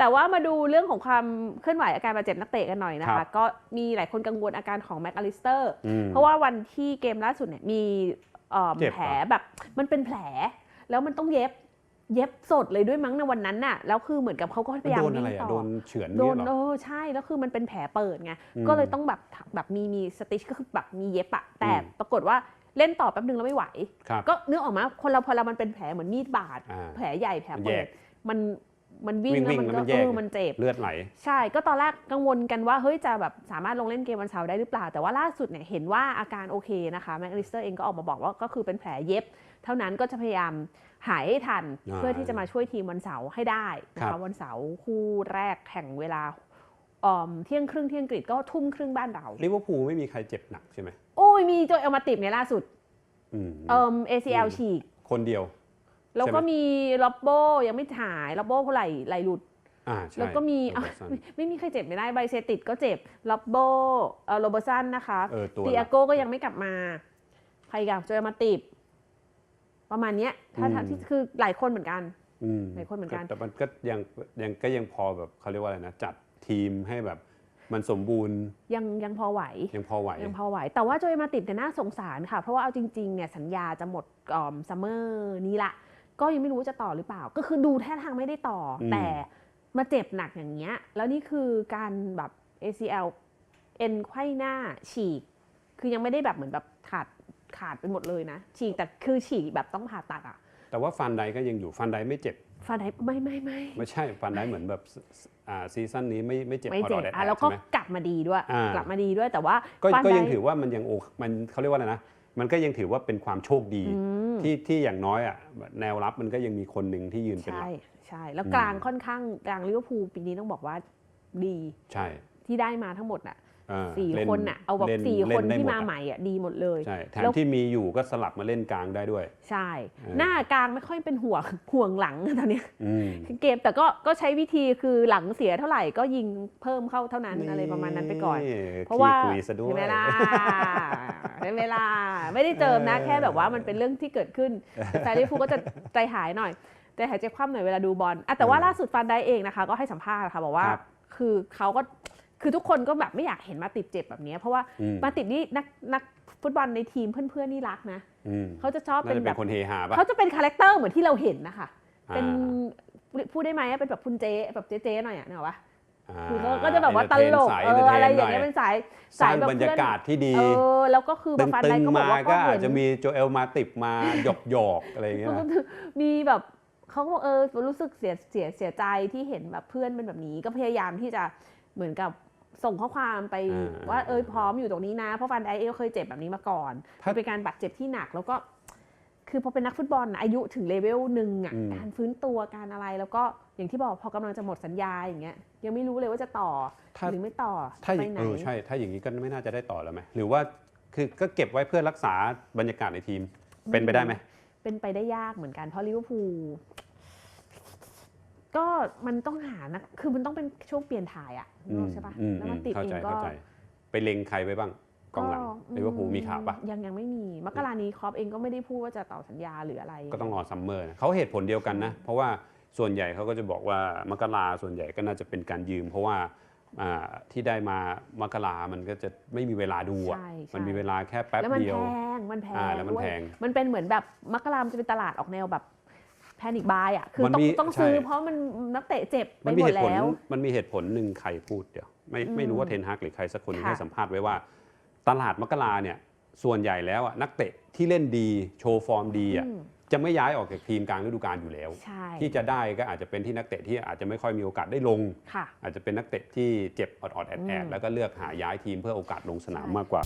แต่ว่ามาดูเรื่องของความเคลื่อนไหวอาการบาดเจ็บนักเตะกันหน่อยนะครัคะ บก็มีหลายคนกังวลอาการของแม็กอลิสเตอร์ อืม เพราะว่าวันที่เกมล่าสุดเนี่ยมีเอ่อเจ็บเหรอ แผลแบบมันเป็นแผล แล้วมันต้องเย็บเย็บสดเลยด้วยมั้งในวันนั้นน่ะแล้วคือเหมือนกับเขาก็พยายามโดนอะไรวิ่งอะต่อโดนเฉือนโดเนี่ยนเหรอเออใช่แล้วคือมันเป็นแผลเปิดไงอืมก็เลยต้องแบบแบบมีมีสติชก็คือแบบมีเย็บอะแต่อืม ปรากฏว่าเล่นต่อแป๊บนึงแล้วไม่ไหว ครับ ก็นึกออกมาคนเราพอเรามันเป็นแผลเหมือนมีดบาด อ่าแผลใหญ่แผลมันเปิแยดกมัน มันวิ่งวิ่งแล้วมันวิ่งแล้วมันแยกก็เออมันเจ็บเลือดไหลใช่ก็ตอนแรกกังวลกันว่าเฮ้ยจะแบบสามารถลงเล่นเกมวันเสาร์ได้หรือเปล่า แต่ว่าล่าสุดเนี่ยเห็นว่าอาการโอเคนะคะแม็กลิสเตอร์เองก็ออกมาบอกว่าก็คือเป็นแผลเย็บ เท่านั้นก็จะพยายามหายให้ทันอ่าเพื่อที่จะมาช่วยทีมวันเสาร์ให้ได้นะครัคะบวันเสาร์คู่แรกแข่งเวลาอ่อมเที่ยงครึ่งเที่ยงกรีดก็ทุ่มครึ่งบ้านเราลิเวอร์พูลไม่มีใครเจ็บหนักใช่ไหมโอ้ยมีโจเอลมาติบในล่าสุดอืมเอ่อ ACL อืมฉีกคนเดียว แล้วก็ใช่ไหมมีล็อบโบยังไม่หายล็อบโบเขาไหลไหลหลุดอ่าใช่แล้วก็มีโรอะเบิร์ตสันไม่ไม่มีใครเจ็บไม่ได้ไบเซติดก็เจ็บล็อบโบเอ่อโรเบอร์สันนะคะเออตัวติอาโก้ก็ยังไม่กลับมาใครกับโจเอลมาติบประมาณเนี้ยถ้าถ้าที่คือหลายคนเหมือนกันอืมหลายคนเหมือนกัน แต่มันก็ยังยังก็ยังพอแบบเขาเรียกว่าอะไรนะ จัดทีมให้แบบมันสมบูรณ์ ยังยังพอไหว ยังพอไหวยังพอไหว แต่ว่าโจเอลมาติบเนี่ยน่าสงสารค่ะ เพราะว่าเอาจริงๆเนี่ยสัญญาจะหมดก่อนซัมเมอร์นี้ละ ก็ยังไม่รู้ว่าจะต่อหรือเปล่า ก็คือดูท่าทางไม่ได้ต่ออมแต่มาเจ็บหนักอย่างเงี้ย แล้วนี่คือการแบบ ACL เอ็นไขว้หน้าฉีก คือยังไม่ได้แบบเหมือนแบบขาดขาดไปหมดเลยนะ ฉีกแต่คือฉีกแบบต้องผ่าตัดอะแต่ว่าฟันไดก็ยังอยู่ฟันไดไม่เจ็บฟันไหนไม่ไม่ไม่ไม่ใช่ฟันไดเหมือนแบบอ่าซีซั่นนี้ไม่ไม่เจ็บไม่พอเจ็ดบอดแอดอะแอแล้วดก็ใช่ไหมกลับมาดีด้วยอ่ากลับมาดีด้วยแต่ว่าก็ฟันก็ไดยังถือว่ามันยังโอมันเขาเรียกว่าอะไรนะ มันก็ยังถือว่าเป็นความโชคดีอืมที่ที่อย่างน้อยอะแนวรับมันก็ยังมีคนหนึ่งที่ยืนเป็นหลัใช่กใช่แล้วอืมกลางค่อนข้างกลางลิเวอร์พูลปีนี้ต้องบอกว่าดีใช่ที่ได้มาทั้งหมดอะอ่าสี่ล่คนอะเอาแบบล่สี่เล่คนได้ที่หดมาอะใหม่อะดีหมดเลยใช่แถแล้มวที่มีอยู่ก็สลับมาเล่นกลางได้ด้วย ใช่เออหน้ากลางไม่ค่อยเป็นห่วงห่วงหลังตอนเนี้ยอืมเกมแต่ก็ก็ใช้วิธีคือหลังเสียเท่าไหร่ก็ยิงเพิ่มเข้าเท่านั้นอะไรประมาณนั้นไปก่อน เพราะว่าขี้คุยซะด้วเห็นยไหมล่ะ เห็นไหมล่ะไม่ได้เจิมนะเออแค่แบบว่ามันเป็นเรื่องที่เกิดขึ้นแต่แฟนลิเวอร์พูลก็จะใจหายหน่อยใจหายใจคว่ำหน่อยเวลาดูบอลอะแต่ว่าล่าสุดฟันได้เองนะคะ ก็ให้สัมภาษณ์ค่ะบอกว่าครับคือเขาก็คือทุกคนก็แบบไม่อยากเห็นมาติดเจ็บแบบเนี้ยเพราะว่าอืมมาติดนี่นักนักฟุตบอลในทีมเพื่อนๆนี่รักนะอืมเขาจะชอบน่าเป็นจะแบเป็นบคนเฮฮาปะเขาจะเป็นคาแรคเตอร์เหมือนที่เราเห็นนะคะเป็นอ่าพูดได้ไหมอะเป็นแบบคุณเจ๊แบบเจ๊ๆหน่อยอะเนกอะปะอ่า คือเขาก็จะแบบว่าตลกสายเอออะไรอย่างเงี้ยหเป็นสายสร้างแบบบรรยากาศที่ดีเออแล้วก็คือตึแบบฟันงไดก็บๆอกมาว่าก็ก็อาเห็จนจะมีโจเอลมาติบมาหยอกหยอกๆอะไรอย่างเงี้ยก็คือมีแบบเขาก็บอกเออรู้สึกเสียเสียเสียใจที่เห็นแบบเพื่อนเป็นแบบนี้ ก็พยายามที่จะเหมือนกับส่งข้อความไปอ่าว่าเออพร้อมอยู่ตรงนี้นะเพราะฟันไดเอลเคยเจ็บแบบนี้มาก่อนถ้าเป็นการบาดเจ็บที่หนักแล้วก็ คือพอเป็นนักฟุตบอลน่ะอายุถึงเลเวลหนึ่งอะอืมการฟื้นตัวการอะไรแล้วก็อย่างที่บอกพอกำลังจะหมดสัญญาอย่างเงี้ยยังไม่รู้เลยว่าจะต่อถ้าหรือไม่ต่อถ้าอไปย่างไหนเออใช่ถ้าอย่างนี้ก็ไม่น่าจะได้ต่อแล้วไหมหรือว่าคือก็เก็บไว้เพื่อรักษาบรรยากาศในทีมเป็นไปได้ไหมเป็นไปได้ยากเหมือนกันเพราะลิเวอร์พูลก็มันต้องหานะคือมันต้องเป็นช่วงเปลี่ยนถ่ายอะอืมใช่ปะอืมแล้วอืมันมติดเข้าเอใจงก็เข้าใจไปเล็งใครไปบ้าง กองหลังลิเวอร์พูลมีข่าวปะยังยังไม่มีมกรานี้ครอปเองก็ไม่ได้พูดว่าจะต่อสัญญาหรืออะไร ก็ต้องรอซัมเมอร์นะเขาเหตุผลเดียวกันนะ เพราะว่าส่วนใหญ่เขาก็จะบอกว่ามกราส่วนใหญ่ก็น่าจะเป็นการยืม เพราะว่าอ่าที่ได้มามกรามันก็จะไม่มีเวลาดูอะใช่ใช่มันมีเวลาแค่แป๊บแล้วมันเดียวแพงมันแพงอ่าแล้วมันด้วยแพงมันเป็นเหมือนแบบมกรามนจะเป็นตลาดออกแนวแบบแพนิคบายอะคือมันต้องมีต้องใช่ซื้อเพราะมันนักเตะเจ็บไปมันหมีมเหดตุผลแล้ว มันมีเหตุผลหนึ่งใครพูดเดี๋ยวไม่ไม่รู้ว่าเทนฮากหรือใครสักคนหนึ่งค่ะให้สัมภาษณ์ไว้ว่า ตลาดมกราเนี่ยส่วนใหญ่แล้วอะนักเตะที่เล่นดีโชว์ฟอร์มดีอะอืมจะไม่ย้ายออกจากทีมกลางฤดูกาลอยู่แล้วใช่ที่จะได้ก็อาจจะเป็นที่นักเตะที่อาจจะไม่ค่อยมีโอกาสได้ลงค่ะอาจจะเป็นนักเตะที่เจ็บออดๆแอดอืแอดมแล้วก็เลือกหาย้ายทีมเพื่อโอกาสลงสนามใช่มากกว่า